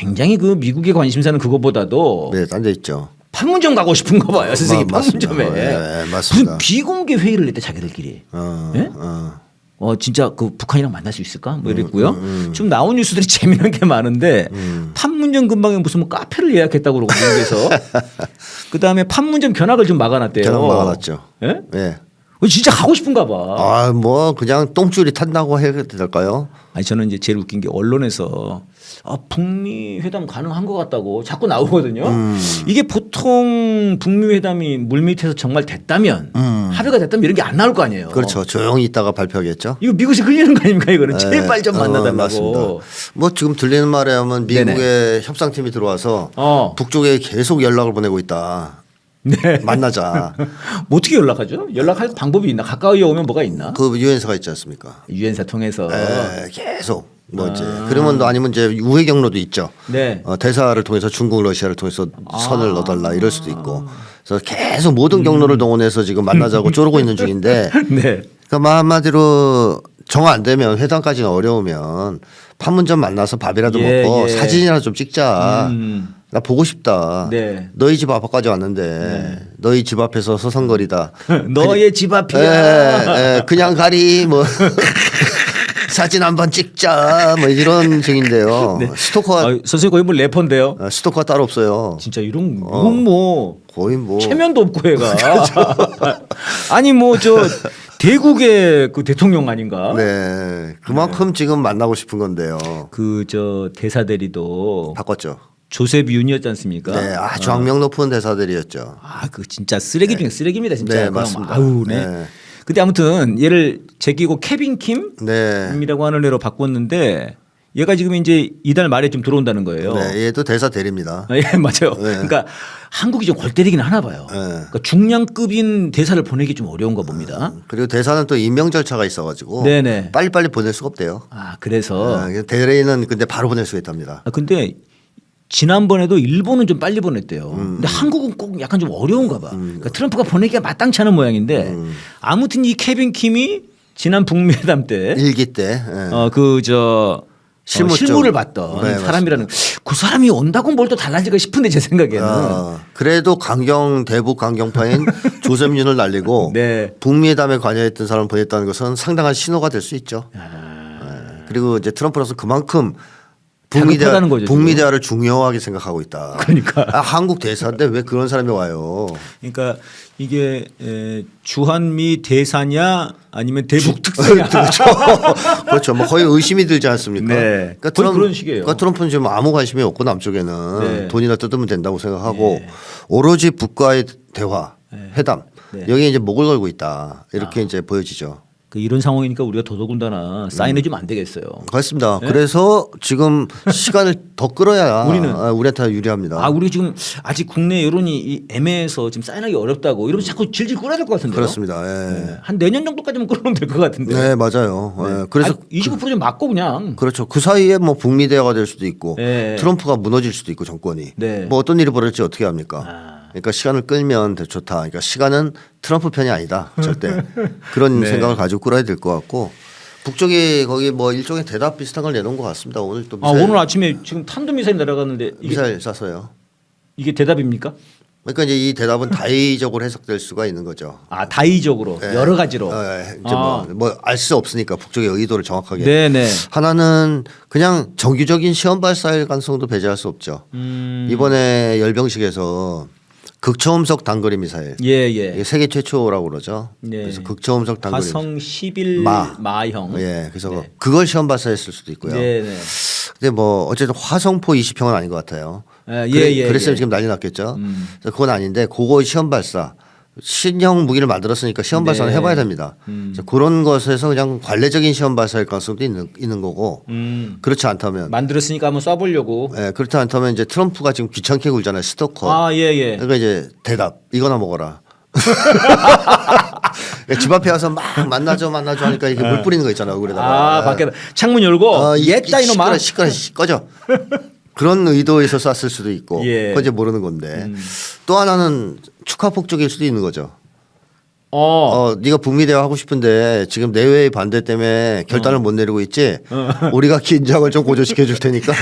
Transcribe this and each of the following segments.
굉장히 그 미국의 관심사는 그것보다도 네, 딴데 있죠. 판문점 가고 싶은가 봐요. 선생님 마- 맞습니다. 판문점에 예, 맞습니다. 무슨 비공개 회의를 했대 자기들끼리. 어, 예? 어. 어 진짜 그 북한이랑 만날 수 있을까? 음, 뭐 이랬고요. 좀 나온 뉴스들이 재미난 게 많은데 음. 판문점 근방에 무슨 뭐 카페를 예약했다고 그러고 미국에서 그 다음에 판문점 견학을 좀 막아놨대요. 견학 막아놨죠. 예? 예. 어, 진짜 가고 싶은가 봐. 아, 뭐 그냥 똥줄이 탔다고 해야 될까요? 아니 저는 이제 제일 웃긴 게 언론에서 아, 북미 회담 가능한 것 같다고 자꾸 나오거든요. 음. 이게 보통 북미 회담이 물밑에서 정말 됐다면 음. 합의가 됐다면 이런 게 안 나올 거 아니에요. 그렇죠. 조용히 있다가 발표하겠죠. 이거 미국이 흘리는 거 아닙니까 이거는 제일 예. 빨리 좀 어, 만나달라고. 맞습니다. 뭐 지금 들리는 말에 하면 미국의 협상팀이 들어와서 어. 북쪽에 계속 연락을 보내고 있다. 네. 만나자. 뭐 어떻게 연락하죠? 연락할 방법이 있나? 가까이 오면 뭐가 있나? 그 유엔사가 있지 않습니까? 유엔사 통해서. 예, 계속 뭐 이제 그러면 또 아니면 이제 우회 경로도 있죠. 네. 어, 대사를 통해서 중국, 러시아를 통해서 선을 넣어달라 이럴 수도 있고. 그래서 계속 모든 경로를 동원해서 지금 만나자고 쪼르고 있는 중인데 네. 그러니까 뭐 한마디로 정 안 되면 회담까지는 어려우면 판문점 만나서 밥이라도 예, 먹고 예. 사진이라도 좀 찍자. 음. 나 보고 싶다. 네. 너희 집 앞까지 왔는데 너희 집 앞에서 서성거리다. 너의 집 앞이야. 예, 예, 그냥 가리 뭐 사진 한번 찍자 뭐 이런 중인데요. 스토커가 아, 선생님 거의 뭐 래퍼인데요. 어, 스토커가 따로 없어요. 진짜 이런 이건 뭐 거의 뭐 체면도 없고 얘가. 아니 뭐 저 대국의 그 대통령 아닌가? 네 그만큼 지금 만나고 싶은 건데요. 그 저 대사 대리도 바꿨죠. 조셉 윤이었지 않습니까? 네, 아주 악명 높은 대사들이었죠. 아, 그 진짜 쓰레기 중에 쓰레기입니다, 진짜. 네, 맞습니다. 아우, 네. 네. 근데 아무튼 얘를 제끼고 케빈 네, 킴이라고 하는 애로 바꿨는데 얘가 지금 이제 이달 말에 좀 들어온다는 거예요. 네, 얘도 대사 대리입니다. 아, 예, 맞아요. 네. 그러니까 한국이 좀 골 때리긴 하나 봐요. 네. 그러니까 중량급인 대사를 보내기 좀 어려운가 봅니다. 그리고 대사는 또 임명 절차가 있어가지고 네네. 빨리빨리 보낼 수가 없대요. 아, 그래서 네, 대리는 근데 바로 보낼 수가 있답니다. 아, 근데 지난번에도 일본은 좀 빨리 보냈대요. 음. 근데 한국은 꼭 약간 좀 어려운가 봐. 그러니까 트럼프가 보내기가 마땅치 않은 모양인데 음. 아무튼 이 케빈 킴이 지난 북미 회담 때 일기 때 예. 어 그저 실무 실무 실무를 쪽. 봤던 네, 사람이라는 그 사람이 온다고 뭘 또 달라질까 싶은데 제 생각에는 어, 그래도 강경 대북 강경파인 조셉윤을 날리고 네. 북미회담에 관여했던 사람을 보냈다는 것은 상당한 신호가 될 수 있죠. 아. 예. 그리고 이제 트럼프로서 그만큼 북미 대화, 다급하다는 거죠, 북미 지금. 대화를 중요하게 생각하고 있다. 그러니까. 아, 한국 대사인데 왜 그런 사람이 와요? 그러니까 이게 에, 주한미 대사냐 아니면 대북 특사냐 그렇죠. 그렇죠. 뭐 거의 의심이 들지 않습니까? 네. 거의 그런 식이에요. 그러니까 트럼프는 지금 아무 관심이 없고 남쪽에는 네. 돈이나 뜯으면 된다고 생각하고 오로지 북과의 대화, 회담 네. 아. 여기에 이제 목을 걸고 있다 이렇게 이제 보여지죠. 그 이런 상황이니까 우리가 더더군다나 사인해 주면 안 되겠어요. 그렇습니다. 그래서 지금 시간을 더 끌어야 네? 우리는? 아, 우리한테 유리합니다. 아 우리 지금 아직 국내 여론이 이 애매해서 지금 사인하기 어렵다고 이러면서 자꾸 질질 끌어야 될 것 같은데요. 그렇습니다. 예. 네. 한 내년 정도까지만 끌어오면 될 것 같은데. 네, 맞아요. 예. 그래서 25%좀 맞고 그냥. 그렇죠. 그 사이에 뭐 북미 대화가 될 수도 있고 네. 트럼프가 무너질 수도 있고 정권이 네. 뭐 어떤 일이 벌어질지 어떻게 합니까? 아. 그러니까 시간을 끌면 더 좋다. 그러니까 시간은 트럼프 편이 아니다. 절대 그런 네. 생각을 가지고 끌어야 될 것 같고 북쪽이 거기 뭐 일종의 대답 비슷한 걸 내놓은 것 같습니다. 오늘 또아 미사일, 오늘 아침에 지금 탄도 미사일 날아갔는데 이게 미사일 쐈어요. 이게 대답입니까? 그러니까 이제 이 대답은 다의적으로 해석될 수가 있는 거죠. 아 다의적으로 네. 여러 가지로. 어, 이제 아. 뭐알 수 없으니까 북쪽의 의도를 정확하게. 네네. 하나는 그냥 정규적인 시험 발사일 가능성도 배제할 수 없죠. 음. 이번에 열병식에서 극초음속 단거리 미사일 예 이게 예. 세계 최초라고 그러죠. 네. 그래서 극초음속 단거리. 화성 11 마. 마형. 예, 그래서 그걸 시험 발사했을 수도 있고요. 네 네. 근데 뭐 어쨌든 화성포 20평은 아닌 것 같아요. 아, 예, 그래, 예, 그랬으면 예. 지금 난리 났겠죠. 음. 그래서 그건 아닌데 그거 시험 발사 신형 무기를 만들었으니까 시험 발사는 네. 해봐야 됩니다. 음. 그런 것에서 그냥 관례적인 시험 발사일 가능성도 있는, 있는 거고 음. 그렇지 않다면 만들었으니까 한번 쏴보려고. 예, 그렇지 않다면 이제 트럼프가 지금 귀찮게 굴잖아요. 스토커. 아 예예. 그러니까 이제 대답 이거나 먹어라. 그러니까 집 앞에 와서 막 만나죠 만나죠 하니까 이렇게 물 뿌리는 거 있잖아요. 그러다가 아 밖에 창문 열고 어, 이- 옛다 이 이놈아. 시끄러 시끄러 꺼져. 그런 의도에서 쐈을 수도 있고 예. 그건 이제 모르는 건데 음. 또 하나는 축하 폭격일 수도 있는 거죠. 어. 어, 네가 북미 대화 하고 싶은데 지금 내외의 반대 때문에 어. 결단을 못 내리고 있지. 우리가 긴장을 좀 고조시켜 줄 테니까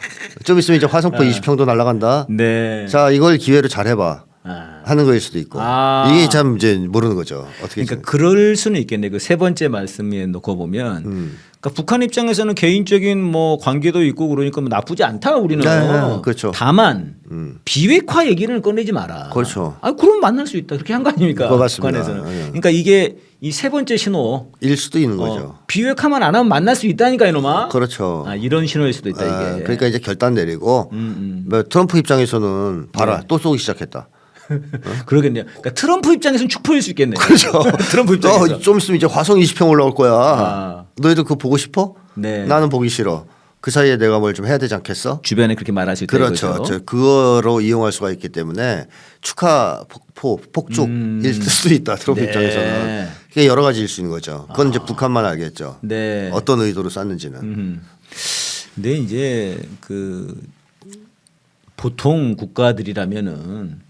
좀 있으면 이제 화성포 20평도 날아간다. 네. 자 이걸 기회로 잘 해봐 아. 하는 거일 수도 있고 아. 이게 참 이제 모르는 거죠. 어떻게 그러니까 그럴 수는 있겠네. 그 세 번째 말씀에 놓고 보면, 음. 그러니까 북한 입장에서는 개인적인 뭐 관계도 있고 그러니까 뭐 나쁘지 않다 우리는. 네, 그렇죠. 다만 음. 비핵화 얘기는 꺼내지 마라. 그렇죠. 아 그럼 만날 수 있다. 그렇게 한 거 아닙니까? 북한에서는. 예. 그러니까 이게 이 세 번째 신호. 일 수도 있는 어, 거죠. 비핵화만 안 하면 만날 수 있다니까 이놈아. 그렇죠. 아, 이런 신호일 수도 있다 아, 이게. 그러니까 이제 결단 내리고 음, 뭐 트럼프 입장에서는 봐라 네. 또 쏘기 시작했다. 그러겠네요. 그러니까 트럼프 입장에서는 축포일 수 있겠네요. 그렇죠. 트럼프 입장에서. 어, 좀 있으면 이제 화성 20평 올라올 거야. 아. 너희들 그거 보고 싶어? 네. 나는 보기 싫어. 그 사이에 내가 뭘 좀 해야 되지 않겠어? 주변에 그렇게 말할 수 있다 그렇죠. 저 그거로 이용할 수가 있기 때문에 축하 폭포 폭죽일 수도 있다. 트럼프 네. 입장에서는 그게 여러 가지일 수 있는 거죠. 그건 이제 북한만 알겠죠. 네. 어떤 의도로 쐈는지는. 음. 근데 이제 그 보통 국가들이라면은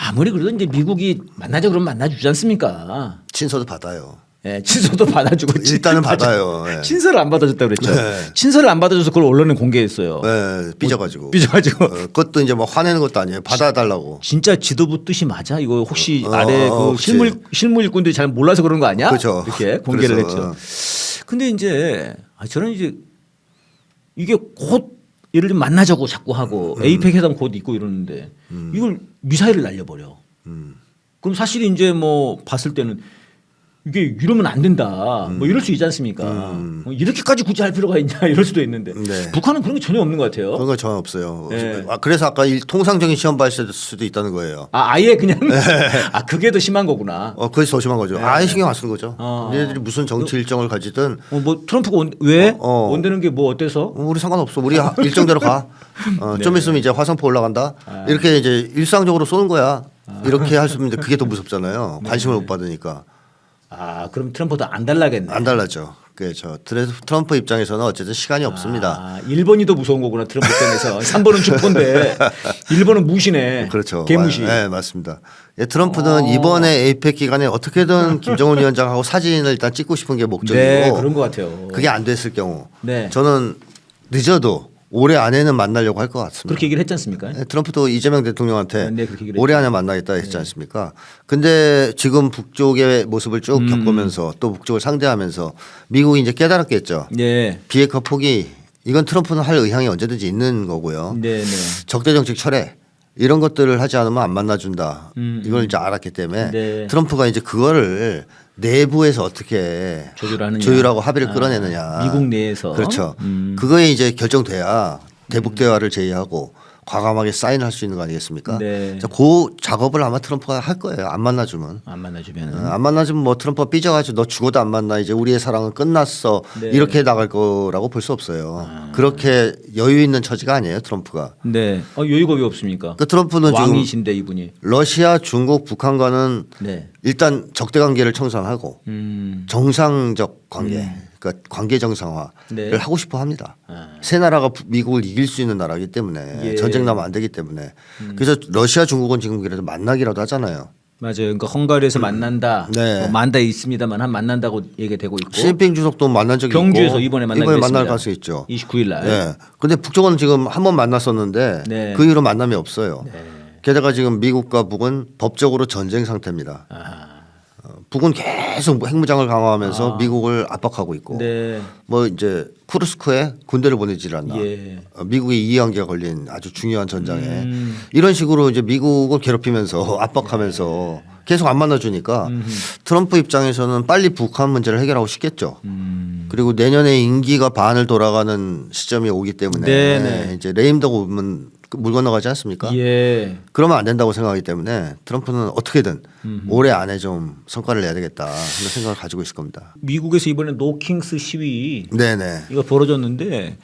아무리 그래도 이제 미국이 만나자 그러면 만나주지 않습니까? 친서도 받아요. 예, 친서도 받아주고 일단은 받아요. 예. 친서를 안 받아줬다 그랬죠. 네. 친서를 안 받아줘서 그걸 언론에 공개했어요. 네, 삐져가지고. 삐져가지고 어, 그것도 이제 뭐 화내는 것도 아니에요. 받아달라고. 진짜 지도부 뜻이 맞아? 이거 혹시 어, 아래 어, 그 그치. 실무 실무 일꾼들이 잘 몰라서 그런 거 아니야? 그렇죠. 이렇게 공개를 그래서, 했죠. 근데 이제 아, 저는 이제 이게 곧 예를 들면 만나자고 자꾸 하고 음. 에이펙 회담 곧 있고 이러는데 이걸 미사일을 날려버려. 음. 그럼 사실 이제 뭐 봤을 때는 이게 이러면 안 된다. 뭐 이럴 수 있지 않습니까? 뭐 이렇게까지 굳이 할 필요가 있냐 이럴 수도 있는데 음. 네. 북한은 그런 게 전혀 없는 것 같아요. 그런 거 전혀 없어요. 네. 아, 그래서 아까 이 통상적인 시험 발사될 수도 있다는 거예요. 아 아예 그냥 아 그게 더 심한 거구나. 어, 그게 더 심한 거죠. 아예 신경 안 쓰는 거죠. 네. 어. 얘네들이 무슨 정치 일정을 가지든 어, 뭐 트럼프가 온, 왜 어, 어. 온다는 게 뭐 어때서? 어, 우리 상관없어. 우리 하- 일정대로 가. 어, 네. 좀 있으면 이제 화성포 올라간다. 아. 이렇게 이제 일상적으로 쏘는 거야. 이렇게 할 수 있는데 그게 더 무섭잖아요. 네. 관심을 못 받으니까 아 그럼 트럼프도 안 달라겠네. 안 달라져. 그저 트럼프 입장에서는 어쨌든 시간이 없습니다. 아, 1번이 더 무서운 거구나 트럼프 입장에서 3번은 축포인데 1번은 무시네. 그렇죠. 개무시. 마- 네, 맞습니다. 예, 트럼프는 이번에 에이펙 기간에 어떻게든 김정은 위원장하고 사진을 일단 찍고 싶은 게 목적이고 네 그런 것 같아요. 그게 안 됐을 경우 네. 저는 늦어도 올해 안에는 만나려고 할 것 같습니다. 그렇게 얘기를 했지 않습니까? 네, 트럼프도 이재명 대통령한테 네, 그렇게 얘기를 올해 안에 만나겠다 했지 않습니까? 근데 지금 북쪽의 모습을 쭉 음. 겪으면서 또 북쪽을 상대하면서 미국이 이제 깨달았겠죠. 네. 비핵화 포기 이건 트럼프는 할 의향이 언제든지 있는 거고요. 네, 네. 적대 정책 철회 이런 것들을 하지 않으면 안 만나준다. 음, 이걸 이제 알았기 때문에 네. 트럼프가 이제 그거를 내부에서 어떻게 조율하느냐. 조율하고 합의를 아, 끌어내느냐. 미국 내에서. 그렇죠. 음. 그거에 이제 결정돼야 대북 대화를 제의하고 과감하게 사인할 수 있는 거 아니겠습니까? 네. 자, 그 작업을 아마 트럼프가 할 거예요. 안 만나주면. 안 만나주면은. 어, 안 만나주면 뭐 트럼프가 삐져가지고 너 죽어도 안 만나 이제 우리의 사랑은 끝났어 네. 이렇게 나갈 거라고 볼 수 없어요. 그렇게 여유 있는 처지가 아니에요 트럼프가. 네. 어, 여유가 왜 없습니까? 그 트럼프는 왕이신데 이분이. 러시아, 중국, 북한과는 네. 일단 적대 관계를 청산하고 음. 정상적 관계, 그러니까 관계 정상화를 네. 하고 싶어 합니다. 아. 세 나라가 부- 미국을 이길 수 있는 나라이기 때문에 예. 음. 전쟁 나면 안 되기 때문에 그래서 러시아, 중국은 지금 그래도 만나기라도 하잖아요. 맞아요. 그러니까 헝가리에서 만난다. 네. 뭐 만다 있습니다만 한 만난다고 얘기되고 있고. 시진핑 주석도 만난 적이 경주에서 있고 이번에 만나기로 이번에 만날. 가능성이 있죠. 29일 날. 예. 근데 북쪽은 지금 한 번 만났었는데 네. 그 이후로 만남이 없어요. 네. 게다가 지금 미국과 북은 법적으로 전쟁 상태입니다. 아. 어, 북은 계속 핵무장을 강화하면서 미국을 압박하고 있고 네. 뭐 이제 쿠르스크에 군대를 보내질 않나. 예. 어, 미국의 이해관계가 걸린 아주 중요한 전장에 음. 이런 식으로 이제 미국을 괴롭히면서 압박하면서 계속 안 만나주니까 트럼프 입장에서는 빨리 북한 문제를 해결하고 싶겠죠. 음. 그리고 내년에 임기가 반을 돌아가는 시점이 오기 때문에 네네. 이제 레임덕 오면 물 건너가지 않습니까? 예. 그러면 안 된다고 생각하기 때문에 트럼프는 어떻게든 올해 안에 좀 성과를 내야 되겠다 하는 생각을 가지고 있을 겁니다. 미국에서 이번에 노킹스 시위 네네. 이거 벌어졌는데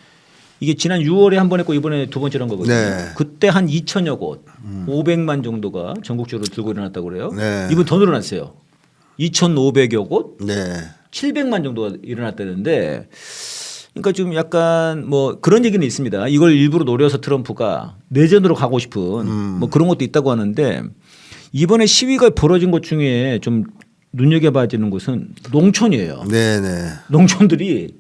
이게 지난 6월에 한 번 했고 이번에 두 번째로 한 거거든요. 네. 그때 한 2천여 곳, 500만 정도가 전국적으로 들고 일어났다고 그래요. 네. 이번 더 늘어났어요. 2,500여 곳, 네. 700만 정도가 일어났다는데 그러니까 좀 약간 뭐 그런 얘기는 있습니다. 이걸 일부러 노려서 트럼프가 내전으로 가고 싶은 뭐 그런 것도 있다고 하는데 이번에 시위가 벌어진 것 중에 좀 눈여겨봐야 되는 곳은 농촌이에요. 네네. 농촌들이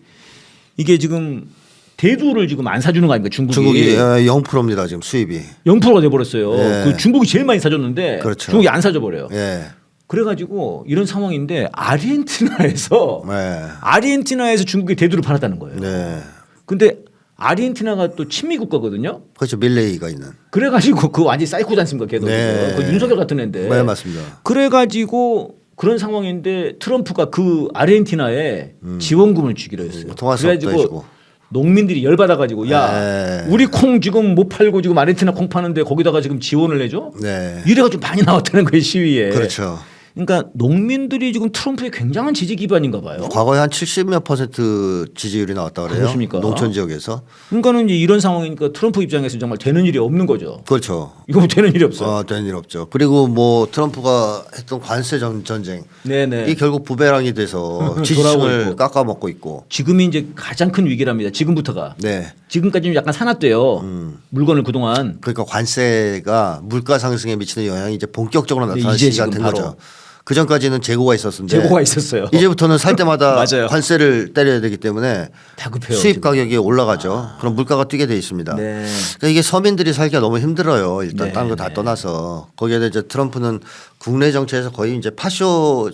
이게 지금 대두를 지금 안 사주는 거 아닙니까 중국이? 중국이 0%입니다 지금 수입이. 0%가 돼버렸어요. 예. 그 중국이 제일 많이 사줬는데 그렇죠. 중국이 안 사줘 버려요. 예. 그래가지고 이런 상황인데 아르헨티나에서 네. 아르헨티나에서 중국이 대두를 팔았다는 거예요. 네. 근데 아르헨티나가 또 친미 국가거든요. 그렇죠 밀레이가 있는. 그래가지고 그 완전 히 사이코지 않습니까? 걔도 네. 그 윤석열 같은 애인데. 네 맞습니다. 그래가지고 그런 상황인데 트럼프가 그 아르헨티나에 지원금을 주기로 했어요. 음, 해주고. 농민들이 열 받아가지고 야 네. 우리 콩 지금 못 팔고 지금 아르헨티나 콩 파는데 거기다가 지금 지원을 해줘? 네. 이래가지고 많이 나왔다는 거예요 시위에. 그렇죠. 그러니까 농민들이 지금 트럼프의 굉장한 지지 기반인가 봐요. 과거에 한 70몇 퍼센트 지지율이 나왔다 그래요. 그렇습니까? 농촌 지역에서. 그러니까는 이제 이런 상황이니까 트럼프 입장에서 정말 되는 일이 없는 거죠. 그렇죠. 이거 뭐 되는 일이 없어. 어, 되는 일 없죠. 그리고 뭐 트럼프가 했던 관세 전, 전쟁 네네. 이 결국 부배랑이 돼서 지지층을. 깎아먹고 있고. 지금이 이제 가장 큰 위기랍니다. 지금부터가. 네. 지금까지는 약간 사놨대요. 음. 물건을 그동안. 그러니까 관세가 물가 상승에 미치는 영향이 이제 본격적으로 네, 나타나는 시기가 된. 거죠. 그 전까지는 재고가 있었는데 재고가 있었어요. 이제부터는 살 때마다 맞아요. 관세를 때려야 되기 때문에 다급해요. 수입 지금. 가격이 올라가죠. 그럼 물가가 뛰게 돼 있습니다. 네. 그러니까 이게 서민들이 살기가 너무 힘들어요. 일단 네, 다른 거 다 네. 떠나서 거기에다 이제 트럼프는 국내 정치에서 거의 이제 파쇼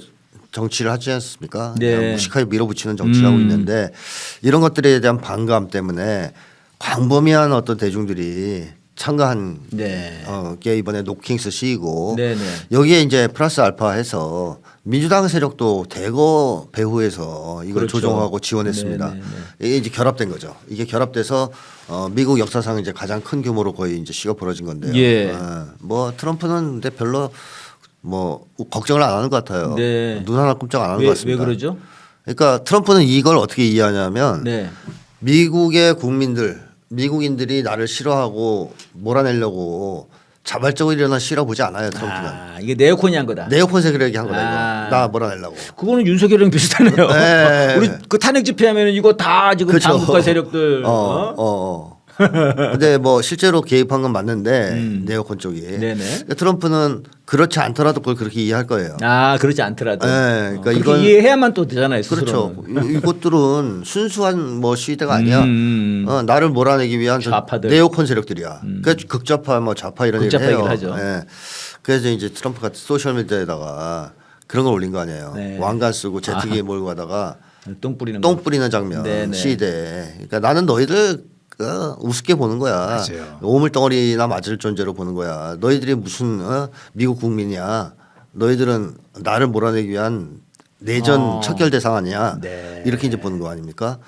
정치를 하지 않습니까? 네. 그냥 무식하게 밀어붙이는 정치를 하고 음. 있는데 이런 것들에 대한 반감 때문에 광범위한 어떤 대중들이 참가한 네. 어, 게 이번에 노킹스 시이고 네네. 여기에 이제 플러스 알파 해서 민주당 세력도 대거 배후에서 이걸 그렇죠. 조정하고 지원했습니다. 네네네. 이게 이제 결합된 거죠. 이게 결합돼서 어, 미국 역사상 이제 가장 큰 규모로 거의 이제 시가 벌어진 건데요. 예. 어, 뭐 트럼프는 근데 별로 뭐 걱정을 안 하는 것 같아요. 네. 눈 하나 꼼짝 안 하는 왜, 것왜 같습니다. 그러죠? 그러니까 트럼프는 이걸 어떻게 이해하냐면 네. 미국의 국민들, 미국인들이 나를 싫어하고 몰아내려고 자발적으로 일어나 싫어 보지 않아요. 트럼프는. 아, 이게 네오콘이 한 거다. 네오콘 세력이 한 거다 아. 이거. 나 몰아내려고. 그거는 윤석열이랑 비슷하네요. 네. 우리 그 탄핵 집회하면 이거 다 지금 그렇죠. 당국가 세력들. 어, 어? 어, 어. 근데 뭐 실제로 개입한 건 맞는데 음. 네오콘 쪽이. 네네. 그러니까 트럼프는 그렇지 않더라도 그걸 그렇게 이해할 거예요. 아 그렇지 않더라도. 네, 어, 그러니까 이건- 이해해야만 또 되잖아요. 그렇죠. 스스로는. 이- 이것들은 순수한 뭐 시위대가 아니야. 음, 음, 음. 어, 나를 몰아내기 위한 저 좌파들. 음. 네오콘 세력들이야. 그러니까 극좌파 뭐 좌파 이런 얘기를 해요. 얘기를 하죠. 예. 그래서 이제 트럼프가 소셜 미디어에다가 그런 걸 올린 거 아니에요. 네. 왕관 쓰고 제트기에 몰고 가다가 똥 뿌리는 똥 거. 뿌리는 장면 네 네. 시대. 그러니까 나는 너희들 어, 우습게 보는 거야. 맞아요. 오물덩어리나 맞을 존재로 보는 거야. 너희들이 무슨 어? 미국 국민이야. 너희들은 나를 몰아내기 위한 내전 어. 척결 대상 아니야. 네. 이렇게 이제 보는 거 아닙니까?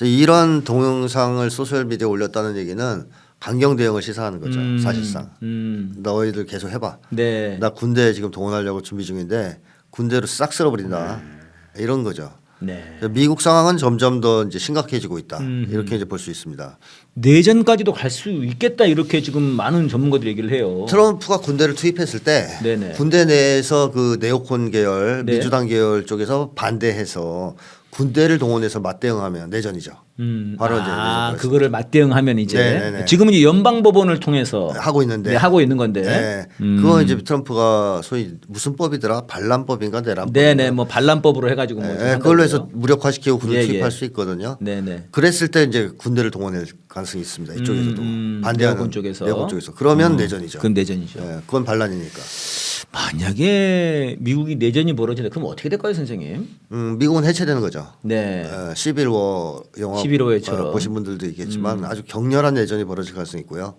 이런 동영상을 소셜 미디어에 올렸다는 얘기는 강경 대응을 시사하는 거죠. 음, 사실상. 음. 너희들 계속 해봐. 네. 나 군대 지금 동원하려고 준비 중인데 군대로 싹 쓸어버린다. 이런 거죠. 네. 미국 상황은 점점 더 이제 심각해지고 있다. 음. 이렇게 이제 볼 수 있습니다. 내전까지도 갈 수 있겠다 이렇게 지금 많은 전문가들이 얘기를 해요. 트럼프가 군대를 투입했을 때 네네. 군대 내에서 그 네오콘 계열, 네. 민주당 계열 쪽에서 반대해서 군대를 동원해서 맞대응하면 내전이죠. 음. 바로 이제 아, 내전 그거를 맞대응하면 이제 네네네. 지금은 이제 연방 법원을 통해서 하고 있는데 네, 하고 있는 건데. 네. 음. 그거 이제 트럼프가 소위 무슨 법이더라? 반란법인가 내란법. 네네 뭐 반란법으로 해가지고 뭐좀 네, 그걸로 해서. 무력화시키고 군을 예, 투입할 예. 수 있거든요. 네네. 그랬을 때 이제 군대를 동원할 가능성이 있습니다. 이쪽에서도 음, 반대하는 네오콘 쪽에서. 네오콘 쪽에서 그러면 내전이죠. 그건 내전이죠. 예, 그건 반란이니까. 만약에 미국이 내전이 벌어진다 그럼 어떻게 될까요, 선생님? 음, 미국은 해체되는 거죠. 네. 어, 11워 영화 11호 어, 보신 분들도 있겠지만 음. 아주 격렬한 내전이 벌어질 가능성이 있고요.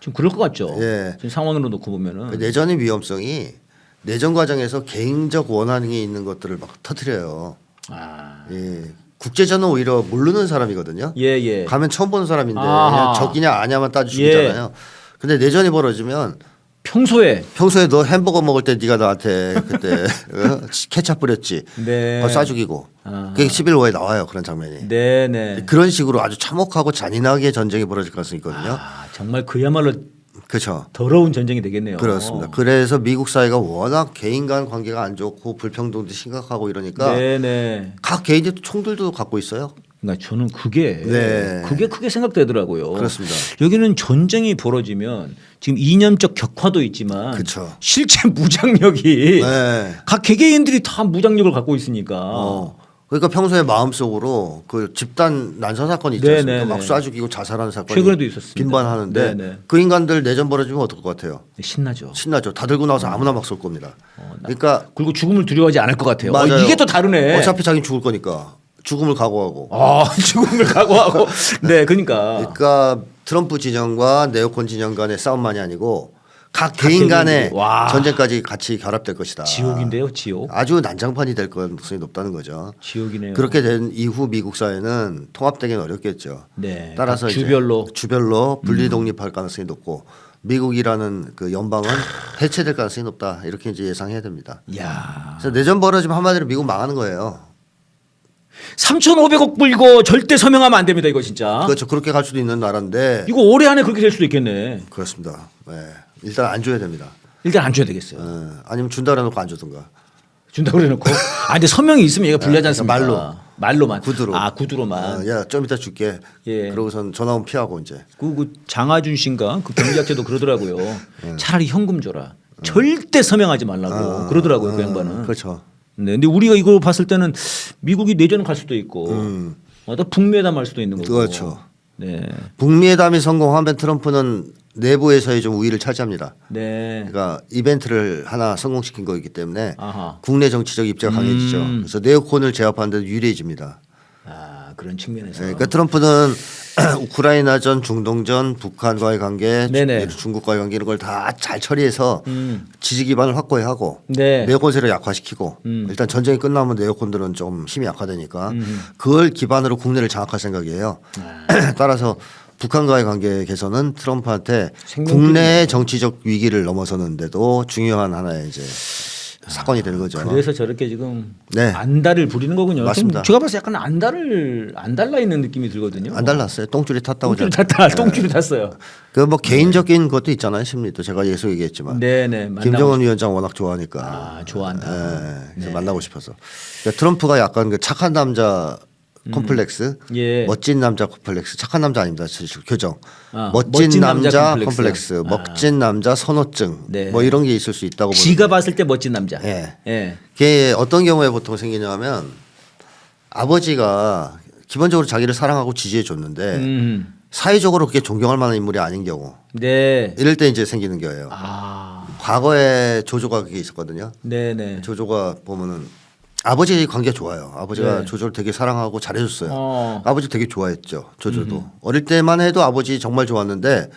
지금 그럴 것 같죠. 예. 지금 상황으로 놓고 보면은. 그 내전의 위험성이 내전 과정에서 개인적 원한이 있는 것들을 막 터트려요. 아. 예. 국제전은 오히려 모르는 사람이거든요. 예 예. 가면 처음 보는 사람인데 아하. 적이냐 아냐만 따져 예. 근데 내전이 벌어지면 평소에 평소에 너 햄버거 먹을 때 네가 나한테 그때 어? 케찹 뿌렸지. 네. 어, 쏴 죽이고. 아. 그게 11호에 나와요. 그런 장면이. 네네. 그런 식으로 아주 참혹하고 잔인하게 전쟁이 벌어질 가능성이 있거든요. 아, 정말 그야말로 그렇죠. 더러운 전쟁이 되겠네요. 그렇습니다. 그래서 미국 사회가 워낙 개인 간 관계가 안 좋고 불평등도 심각하고 이러니까 네네. 각 개인이 또 총들도 갖고 있어요. 그러니까 저는 그게 네. 그게 크게 생각되더라고요. 그렇습니다. 여기는 전쟁이 벌어지면 지금 이념적 격화도 있지만 그쵸. 실제 무장력이 네. 각 개개인들이 다 무장력을 갖고 있으니까 어. 그러니까 평소에 마음속으로 그 집단 난선 사건이 있지 네, 않습니까? 네, 막 네. 쏴 죽이고 자살하는 사건이 최근에도 있었습니다. 빈번하는데 네, 네. 그 인간들 내전 벌어지면 어떨 것 같아요? 신나죠. 신나죠. 다 들고 나와서 아무나 막 쏠 겁니다. 그러니까 그리고 죽음을 두려워하지 않을 것 같아요. 어, 맞아요. 이게 또 다르네. 어차피 자기 죽을 거니까 죽음을 각오하고. 아, 죽음을 각오하고. 네, 그러니까. 그러니까 트럼프 진영과 네오콘 진영 간의 싸움만이 아니고 각 각 개인 간의. 전쟁까지 같이 결합될 것이다. 지옥인데요, 지옥. 아주 난장판이 될 가능성이 높다는 거죠. 지옥이네요. 그렇게 된 이후 미국 사회는 통합되기는 어렵겠죠. 네. 따라서 주별로. 음. 주별로 분리 독립할 가능성이 높고 미국이라는 그 연방은 해체될 가능성이 높다 이렇게 이제 예상해야 됩니다. 야. 그래서 내전 벌어지면 한마디로 미국 망하는 거예요. 3,500억 불 이거 절대 서명하면 안 됩니다, 이거 진짜. 그렇죠. 그렇게 갈 수도 있는 나라인데 이거 올해 안에 그렇게 될 수도 있겠네. 그렇습니다. 네. 일단 안 줘야 됩니다. 일단 안 줘야 되겠어요. 예. 아니면 준다 그래놓고 안 주든가. 준다고 그래놓고. 아, 근데 서명이 있으면 얘가 불리하지 않습니까? 말로. 말로만. 구두로. 아, 구두로만. 어, 야, 좀 이따 줄게. 예. 그러고선 전화 오면 피하고 이제. 그, 그 장하준 씨인가 그 경제학자도 그러더라고요. 차라리 현금 줘라. 절대 서명하지 말라고 그러더라고요, 그 양반은. 그렇죠. 네, 근데 우리가 이거 봤을 때는 미국이 내전 갈 수도 있고, 어, 또 북미회담 할 수도 있는 거고. 음. 그렇죠. 네, 북미회담이 성공하면 트럼프는 내부에서의 좀 우위를 차지합니다. 네, 그러니까 이벤트를 하나 성공시킨 거이기 때문에 아하, 국내 정치적 입지가 강해지죠. 음. 그래서 네오콘을 제압하는 데 유리해집니다. 아 그런 측면에서. 네, 그러니까 트럼프는 우크라이나전, 중동전, 북한과의 관계, 네네. 중국과의 관계 이런 걸 다 잘 처리해서 음, 지지 기반을 확고히 하고 네, 네오콘 세를 약화시키고 음. 일단 전쟁이 끝나면 네오콘들은 좀 힘이 약화되니까 음. 그걸 기반으로 국내를 장악할 생각이에요. 아. 따라서 북한과의 관계 개선은 트럼프한테. 국내 정치적 위기를 넘어서는데도 중요한 하나의 이제 사건이 되는 거죠. 그래서 저렇게 지금 네. 안달을 부리는 거군요. 맞습니다. 좀 제가 봐서 약간 안달을 안달나 있는 느낌이 들거든요. 안 달랐어요. 똥줄이 탔다고. 똥줄이 제가- 탔다. 똥줄이 탔어요. 그 뭐 개인적인 것도 있잖아요. 심리도 제가 예속 얘기했지만 네, 네. 만나고 김정은 위원장 워낙 좋아하니까 아, 좋아한다. 예, 그래서 만나고 싶어서 그러니까 트럼프가 약간 그 착한 남자 콤플렉스, 예. 멋진 남자 콤플렉스, 착한 남자 아닙니다. 사실 교정. 아, 멋진, 멋진 남자 남자, 콤플렉스. 콤플렉스, 아. 멋진 남자 선호증, 네. 뭐 이런 게 있을 수 있다고 보는. 지가 봤을 때 멋진 남자. 예. 예. 그게 어떤 경우에 보통 생기냐면 아버지가 기본적으로 자기를 사랑하고 지지해 줬는데 음. 사회적으로 그게 존경할 만한 인물이 아닌 경우 네. 이럴 때 이제 생기는 거예요. 아. 과거에 조조가 그게 있었거든요. 네, 네. 조조가 보면은 아버지 관계가 좋아요. 아버지가 네. 조조를 되게 사랑하고 잘해줬어요. 어. 아버지 되게 좋아했죠. 조조도 어릴 때만 해도 아버지 정말 좋았는데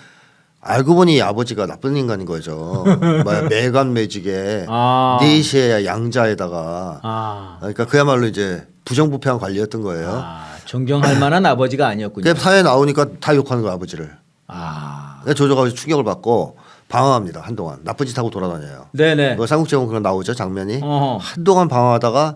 알고 보니 아버지가 나쁜 인간인 거죠. 뭐 매간 매직에 아. 네시에 양자에다가 아. 그러니까 그야말로 이제 부정부패한 관리였던 거예요. 아, 존경할 만한 아버지가 아니었군요. 사회에 나오니까 다 욕하는 거야 아버지를. 아. 그러니까 조조가 충격을 받고 방황합니다 한동안 나쁜 짓 하고 돌아다녀요. 네, 네. 뭐 삼국지에 그런 나오죠 장면이. 어허. 한동안 방황하다가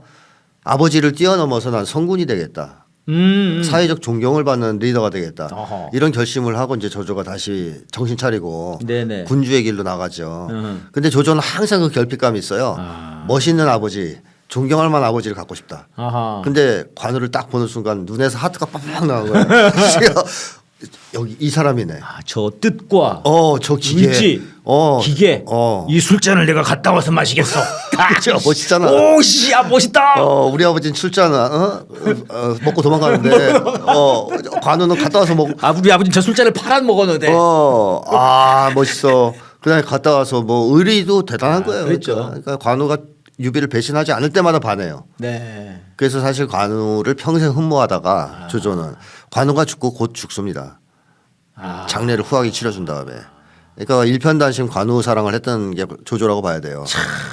아버지를 뛰어넘어서 난 성군이 되겠다. 음. 음. 사회적 존경을 받는 리더가 되겠다. 어허. 이런 결심을 하고 이제 조조가 다시 정신 차리고 네네. 군주의 길로 나가죠. 음. 근데 조조는 항상 그 결핍감이 있어요. 아. 멋있는 아버지, 존경할 만한 아버지를 갖고 싶다. 아하. 근데 관우를 딱 보는 순간 눈에서 하트가 빡빡 나온 거예요. 여기 이 사람이네. 아, 저 뜻과 어, 저 기계. 의지, 어, 기계. 어. 이 술잔을 내가 갔다 와서 마시겠어. 그죠, 멋있잖아. 오, 씨, 아 멋있다. 어, 우리 아버지는 출장 어? 어, 어, 먹고 도망가는데 어, 관우는 갔다 와서 먹 아, 우리 아버지 저 술잔을 팔아 먹었는데. 어, 아, 멋있어. 그다음에 갔다 와서 뭐 의리도 대단한 거예요. 그랬죠. 그러니까, 그러니까 관우가 유비를 배신하지 않을 때마다 반해요. 네. 그래서 사실 관우를 평생 흠모하다가 조조는 관우가 죽고 곧 죽습니다. 아. 장례를 후하게 치러준 다음에. 그러니까 일편단심 관우 사랑을 했던 게 조조라고 봐야 돼요.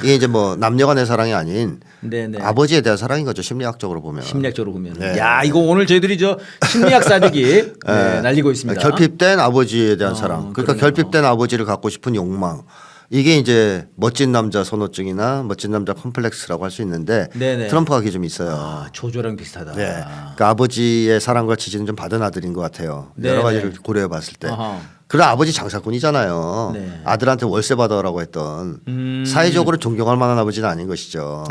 이게 이제 뭐 남녀간의 사랑이 아닌 네네. 아버지에 대한 사랑인 거죠 심리학적으로 보면. 심리학적으로 보면. 네. 야, 이거 오늘 저희들이 저 심리학 사대기 네, 날리고 있습니다. 결핍된 아버지에 대한 어, 사랑. 그러니까 그러네요. 결핍된 아버지를 갖고 싶은 욕망. 이게 이제 멋진 남자 선호증이나 멋진 남자 컴플렉스라고 할 수 있는데 네네. 트럼프가 그게 좀 있어요. 아, 조조랑 비슷하다. 네. 그러니까 아버지의 사랑과 지지는 좀 받은 아들인 것 같아요. 네네. 여러 가지를 고려해 봤을 때. 그런 아버지 장사꾼이잖아요. 네. 아들한테 월세 받아라고 했던 음. 사회적으로 존경할 만한 아버지는 아닌 것이죠.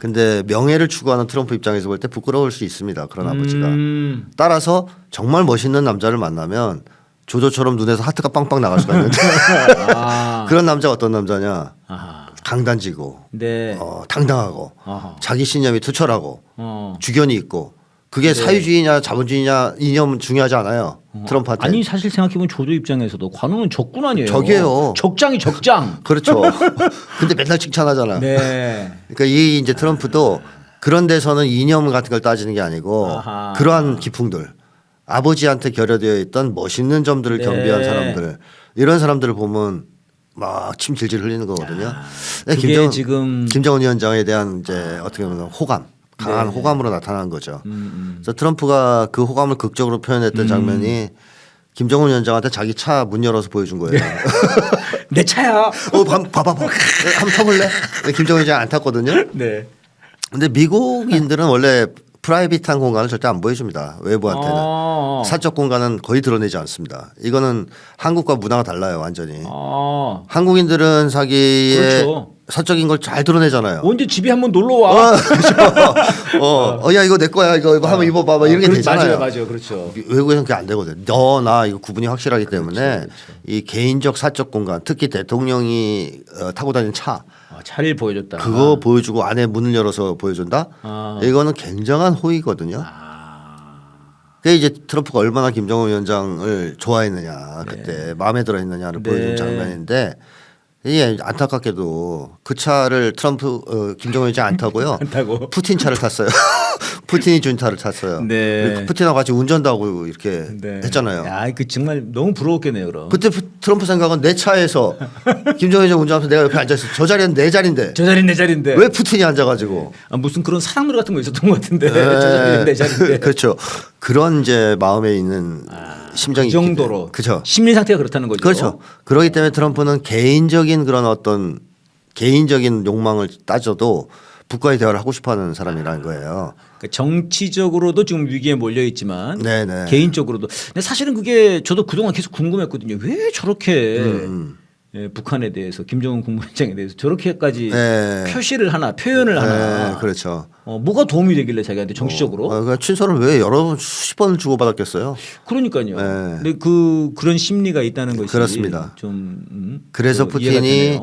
근데 명예를 추구하는 트럼프 입장에서 볼 때 부끄러울 수 있습니다. 그런 아버지가. 음. 따라서 정말 멋있는 남자를 만나면 조조처럼 눈에서 하트가 빵빵 나갈 수가 있는데 아. 그런 남자가 어떤 남자냐 아하. 강단지고 네. 어, 당당하고 아하. 자기 신념이 투철하고 어. 주견이 있고 그게 사회주의냐 자본주의냐 이념은 중요하지 않아요. 트럼프한테. 아니 사실 생각해보면 조조 입장에서도 관우는 적군 아니에요. 적이에요. 적장이 적장. 그렇죠. 근데 맨날 칭찬하잖아. 네. 그러니까 이 이제 트럼프도 그런 데서는 이념 같은 걸 따지는 게 아니고 아하. 그러한 기풍들 아버지한테 결여되어 있던 멋있는 점들을 네. 경비한 사람들 이런 사람들을 보면 막 침 질질 흘리는 거거든요. 네, 그게 김정, 지금 김정은 위원장에 대한 이제 어떻게 보면 호감 강한 네. 호감으로 나타난 거죠. 음, 그래서 트럼프가 그 호감을 극적으로 표현했던 장면이 김정은 위원장한테 자기 차 문 열어서 보여준 거예요. 내 차야. 어, 봐, 봐봐, 봐. 한번 타볼래? 김정은 위원장 안 탔거든요. 네. 근데 미국인들은 원래 프라이빗한 공간을 절대 안 보여줍니다. 외부한테는. 아. 사적 공간은 거의 드러내지 않습니다. 이거는 한국과 문화가 달라요, 완전히. 아. 한국인들은 자기의 그렇죠. 사적인 걸 잘 드러내잖아요. 언제 집에 한번 놀러 와. 어, 그렇죠. 어, 어, 야 이거 내 거야. 이거, 이거 한번 입어봐. 막 이런 게 그- 되잖아요. 맞아요, 맞아요, 그렇죠. 외국에서는 그게 안 되거든. 너, 나 이거 구분이 확실하기 때문에 이 개인적 사적 공간, 특히 대통령이 어, 타고 다니는 차 아, 차를 보여줬다. 그거 보여주고 안에 문을 열어서 보여준다. 아. 이거는 굉장한 호의거든요. 그게 이제 트럼프가 얼마나 김정은 위원장을 좋아했느냐 그때 마음에 들어했느냐를 네. 보여준 장면인데 이게 안타깝게도 그 차를 트럼프 어, 김정은 위원장 안 타고요. 안 타고. 푸틴 차를 탔어요. 푸틴이 준 차를 탔어요. 네. 푸틴하고 같이 운전도 하고 이렇게 네. 했잖아요. 야, 그 정말 너무 부러웠겠네요, 그럼. 그때 푸- 트럼프 생각은 내 차에서 김정은 위원장 운전하면서 내가 옆에 앉아 있어. 저 자리는 내 자리인데 저 자리 내 자리인데. 왜 푸틴이 앉아가지고 아, 무슨 그런 사랑놀이 같은 거 있었던 것 같은데. 저 자리 내 자리인데. 그렇죠. 그런 이제 마음에 있는 심정이 그 정도로. 그렇죠. 심리 상태가 그렇다는 거죠. 그렇죠. 그렇기 때문에 트럼프는 개인적인 그런 어떤 개인적인 욕망을 따져도 북과의 대화를 하고 싶어하는 사람이라는 거예요. 그러니까 정치적으로도 지금 위기에 몰려 있지만 네네. 개인적으로도. 근데 사실은 그게 저도 그동안 계속 궁금했거든요. 왜 저렇게 음. 예, 북한에 대해서 김정은 국무위원장에 대해서 저렇게까지 네. 표시를 하나 표현을 하나. 네, 그렇죠. 어, 뭐가 도움이 되길래 자기한테 정치적으로? 어, 그러니까 친서를 왜 여러 번 수십 번을 주고 받았겠어요. 그러니까요. 네. 근데 그 그런 심리가 있다는 것이 그렇습니다. 좀 음, 그래서 그 푸틴이.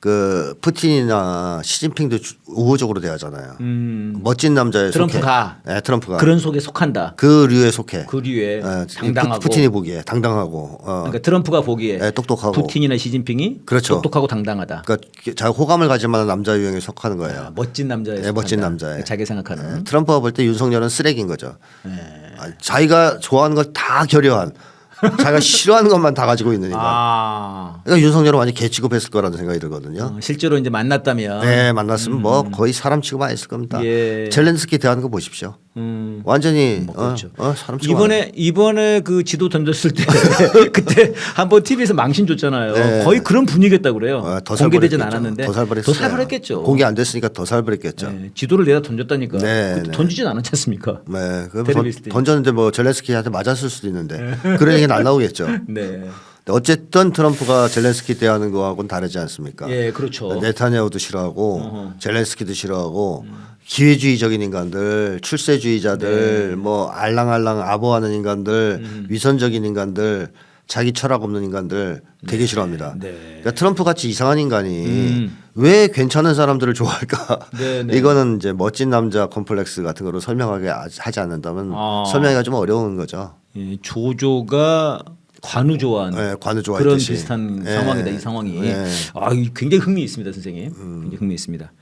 그 푸틴이나 시진핑도 주- 우호적으로 대하잖아요. 음, 멋진 남자에 트럼프가 속해. 네, 트럼프가 그런 속에 속한다. 그 류에 속해. 그 류에 예, 당당하고. 푸, 푸틴이 보기에 당당하고 어. 그러니까 트럼프가 보기에 예, 똑똑하고 푸틴이나 시진핑이 그렇죠. 똑똑하고 당당하다. 그러니까 자 호감을 가질 만한 남자 유형에 속하는 거예요. 아, 멋진 남자에 네, 멋진. 남자에. 자기 생각하는. 트럼프가 볼 때 윤석열은 쓰레기인 거죠. 네. 아, 자기가 좋아하는 걸 다 결여한 자기가 싫어하는 것만 다 가지고 있는 인간. 아 그러니까 윤석열은 완전 개 취급했을 거라는 생각이 들거든요. 어, 실제로 이제 만났다면 네 만났으면 뭐 거의 사람 취급 안 했을 겁니다. 음. 예. 젤렌스키 대하는 거 보십시오. 음, 완전히 뭐 어, 그렇죠. 어, 안 이번에 이번에 그 지도 던졌을 때 그때 한번 TV에서 망신 줬잖아요. 네. 거의 그런 분위기였다 그래요. 어, 더 공개되진. 않았는데 더 살벌했어요. 살벌했겠죠. 공개 안 됐으니까 더 살벌했겠죠. 네, 지도를 내다 던졌다니까. 네, 네. 던지진 않았지 않습니까? 네, 그 던, 있을 때. 던졌는데 뭐 젤렌스키한테 맞았을 수도 있는데 그런 얘기는 안 나오겠죠. 네. 어쨌든 트럼프가 젤렌스키 대하는 거하고는 다르지 않습니까? 예, 그렇죠. 네타냐후도 싫어하고 어허. 젤렌스키도 싫어하고 기회주의적인 인간들, 출세주의자들, 네. 뭐 알랑알랑 아부하는 인간들, 음. 위선적인 인간들, 자기 철학 없는 인간들 되게 싫어합니다. 네. 그러니까 트럼프 같이 이상한 인간이 음. 왜 괜찮은 사람들을 좋아할까? 네, 네. 이거는 이제 멋진 남자 컴플렉스 같은 거로 설명하게 하지 않는다면 아. 설명하기가 좀 어려운 거죠. 예, 조조가 관우 좋아하는 네, 관우 그런. 비슷한 네. 상황이다 이 상황이 네. 아 굉장히 흥미 있습니다 선생님 굉장히 흥미 있습니다